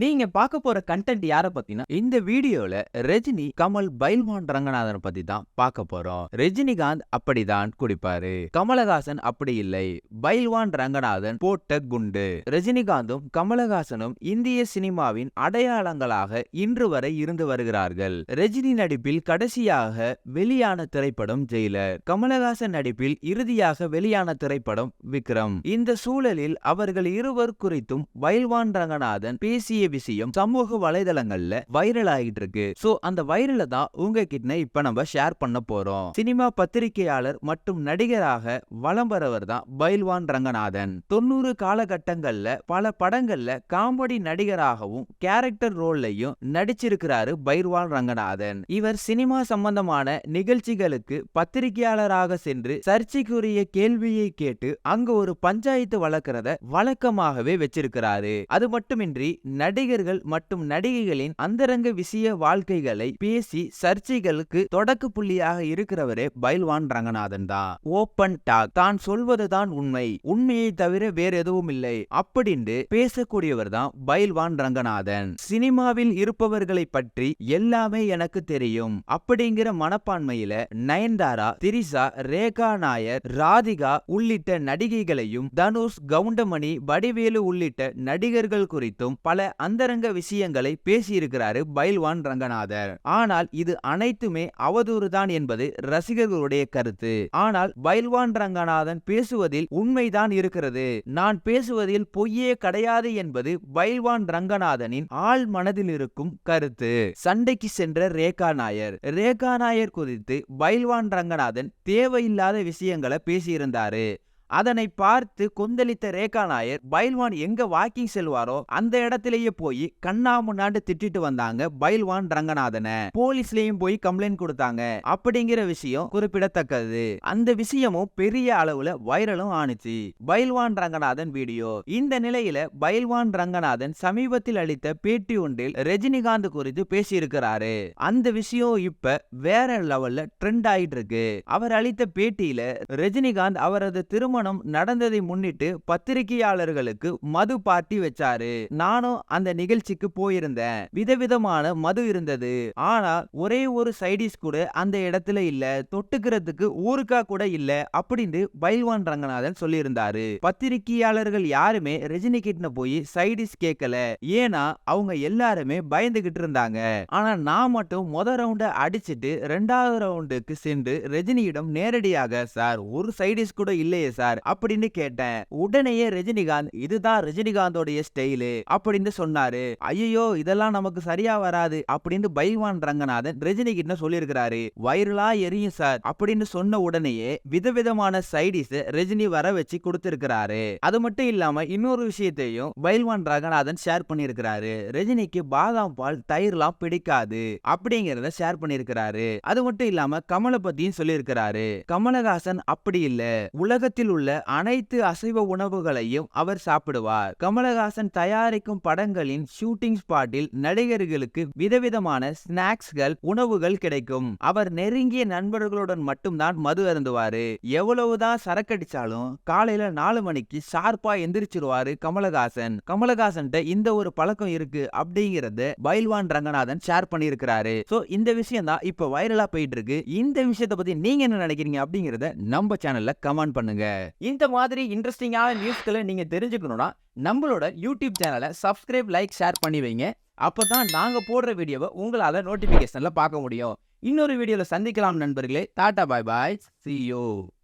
நீங்க பார்க்க போற கண்டென்ட் யார பத்தினா இந்த வீடியோல ரஜினி கமல் பைல்வான் ரங்கநாதன் பத்தி தான் பார்க்க போறோம். ரஜினிகாந்த் அப்படிதான் குடிப்பாரு. கமலஹாசன் அப்படி இல்லை. பைல்வான் ரங்கநாதன் போட்ட குண்டு. ரஜினிகாந்தும் கமலஹாசனும் இந்திய சினிமாவின் அடையாளங்களாக இன்று வரை இருந்து வருகிறார்கள். ரஜினி நடிப்பில் கடைசியாக வெளியான திரைப்படம் ஜெயிலர். கமலஹாசன் நடிப்பில் இறுதியாக வெளியான திரைப்படம் விக்ரம். இந்த சூழலில் அவர்கள் இருவர் குறித்தும் பைல்வான் ரங்கநாதன் பேசிய விஷயம் சமூக வலைதளங்கள்ல வைரல் ஆகிட்டு இருக்கு சோ அந்த வைரல தான் உங்ககிட்ட இப்ப நம்ம ஷேர் பண்ண போறோம். சினிமா பத்திரிகையாளர் மற்றும் நடிகராக வலம் வரவர் தான் பைல்வான் ரங்கநாதன். தொண்ணூறு காலகட்டங்கள்ல பல படங்கள்ல காமெடி நடிகராகவும் கேரக்டர் ரோல்லையும் நடிச்சிருக்கிறாரு பைல்வான் ரங்கநாதன். இவர் சினிமா சம்பந்தமான நிகழ்ச்சிகளுக்கு பத்திரிகையாளராக சென்று சர்ச்சைக்குரிய கேள்வியை கேட்டு அங்க ஒரு பஞ்சாயத்து வளர்க்கிறத வழக்கமாகவே வச்சிருக்கிறாரு. அது மட்டுமின்றி நடிகர்கள் மற்றும் நடிகைகளின் அந்தரங்க விஷய வாழ்க்கைகளை பேசி சர்ச்சைகளுக்கு தொடக்க புள்ளியாக இருக்கிறவரே பைல்வான் ரங்கநாதன் தான். Open talk. தான் சொல்வதுதான் உண்மை. உண்மையை தவிர வேற எதுவும் இல்லை. அப்படின்னு பேசக்கூடியவர் தான் பைல்வான் ரங்கநாதன். சினிமாவில் இருப்பவர்களை பற்றி எல்லாமே எனக்கு தெரியும். அப்படிங்கிற மனப்பான்மையில நயன்தாரா திரிசா ரேகா நாயர் ராதிகா உள்ளிட்ட நடிகைகளையும் தனுஷ் கவுண்டமணி வடிவேலு உள்ளிட்ட நடிகர்கள் குறித்தும் பல அந்தரங்க விஷயங்களை பேசியிருக்கிறாரு பைல்வான் ரங்கநாதர். ஆனால் இது அனைத்துமே அவதூறுதான் என்பது ரசிகர்களுடைய கருத்து. ஆனால் பைல்வான் ரங்கநாதன் பேசுவதில் உண்மைதான் இருக்கிறது. நான் பேசுவதில் பொய்யே கிடையாது என்பது பைல்வான் ரங்கநாதனின் ஆள் மனதில் இருக்கும் கருத்து. சண்டைக்கு சென்ற ரேகா நாயர். ரேகா நாயர் குறித்து பைல்வான் ரங்கநாதன் தேவையில்லாத விஷயங்களை பேசியிருந்தாரு. அதனை பார்த்து கொந்தளித்த ரேகா நாயர் பைல்வான் எங்க வாக்கிங் செல்வாரோ அந்த இடத்திலேயே போய் கண்ணா முன்னாண்டு திட்டிட்டு வந்தாங்க பைல்வான் ரங்கநாதனை. போலீஸ்லயும் போய் கம்ப்ளைண்ட் கொடுத்தாங்க. அப்படிங்கிற விஷயம் குறிப்பிடத்தக்கது. அந்த விஷயமும் பெரிய அளவுல வைரலும் ஆணுச்சு. பைல்வான் ரங்கநாதன் வீடியோ. இந்த நிலையில பைல்வான் ரங்கநாதன் சமீபத்தில் அளித்த பேட்டி ஒன்றில் ரஜினிகாந்த் குறித்து பேசியிருக்கிறாரு. அந்த விஷயம் இப்ப வேற லெவல்ல ட்ரெண்ட் ஆயிட்டு இருக்கு. அவர் அளித்த பேட்டியில ரஜினிகாந்த் அவரது திருமணம் நடந்ததை முன்னிட்டு பத்திரிகையாளர்களுக்கு மது பார்ட்டி வச்சாரு. நானும் அந்த நிகழ்ச்சிக்கு போயிருந்தேன். விதவிதமான மது இருந்தது. ஆனா ஒரே ஒரு சைடிஸ் கூட அந்த இடத்துல இல்ல. தொட்டுக்கிறதுக்கு ஊருக்கா கூட இல்ல அப்படின்னு பைல்வான் ரங்கநாதன் சொல்லியிருந்தாரு. பத்திரிகையாளர்கள் யாருமே ரஜினி கிட்ட போய் சைடிஸ் கேட்கல ஏன்னா அவங்க எல்லாருமே பயந்துகிட்டு இருந்தாங்க. ஆனா நான் மட்டும் முத ரவுண்ட அடிச்சிட்டு ரெண்டாவது ரவுண்டுக்கு சென்று ரஜினியிடம் நேரடியாக சார் ஒரு சைடிஸ் கூட இல்லையே சார். அப்படின்னு கேட்டேன். உடனேயே ரஜினிகாந்த் இதுதான் ரஜினிகாந்தோடைய ஸ்டைலு அப்படின்னு சொன்னாரு. ஐயோ இதெல்லாம் நமக்கு சரியா வராது அப்படின்னு பைவான் ரங்கநாதன் ரஜினி கிட்ட சொல்லியிருக்கிறாரு. வைரலா எரியும் சார் அப்படின்னு சொன்ன உடனேயே விதவிதமான சைடிஸ் ரஜினி வர வச்சு கொடுத்திருக்கிறாரு. அது மட்டும் இல்லாம இன்னொரு விஷயத்தையும் பைல்வான் ரங்கநாதன் ஷேர் பண்ணியிருக்கிறாரு. ரஜினிக்கு பாதாம் பால் தயிர்லாம் பிடிக்காது அப்படிங்கறத ஷேர் பண்ணியிருக்கிறாரு. அது மட்டும் இல்லாம கமலை பத்தியும் சொல்லியிருக்கிறாரு. கமலஹாசன் அப்படி இல்ல. உலகத்தில் உள்ள அனைத்து அசைவ உணவுகளையும் அவர் சாப்பிடுவார். கமலஹாசன் தயாரிக்கும் படங்களின் ஷூட்டிங் ஸ்பாட்டில் நடிகர்களுக்கு விதவிதமான ஸ்நாக்ஸ்கள் உணவுகள் கிடைக்கும். அவர் நெருங்கிய நண்பர்களுடன் மட்டும்தான் மது அருந்துவாரு. எவ்வளவுதான் சரக்கடிச்சாலும் காலையில நாலு மணிக்கு ஷார்ப்பா எந்திரிச்சிருவாரு கமலஹாசன். கமலஹாசன் இந்த ஒரு பழக்கம் இருக்கு அப்படிங்கறத பைல்வான் ரங்கநாதன் ஷேர் பண்ணியிருக்கிறாரு. சோ இந்த விஷயம் தான் இப்ப வைரலா போயிட்டு இருக்கு. இந்த விஷயத்தை பத்தி நீங்க என்ன நினைக்கிறீங்க அப்படிங்கறத நம்ம சேனல்ல கமெண்ட் பண்ணுங்க. இந்த மாதிரி இன்ட்ரெஸ்டிங்கான நியூஸ்களை நீங்க தெரிஞ்சுக்கணும்னா நம்மளோட யூடியூப் சேனலை சப்ஸ்கிரைப் லைக் ஷேர் பண்ணி வைங்க. அப்பதான் நாங்க போடுற வீடியோவை உங்களால நோட்டிபிகேஷன்ல பார்க்க முடியும். இன்னொரு வீடியோல சந்திக்கலாம் நண்பர்களே. Tata bye bye see you.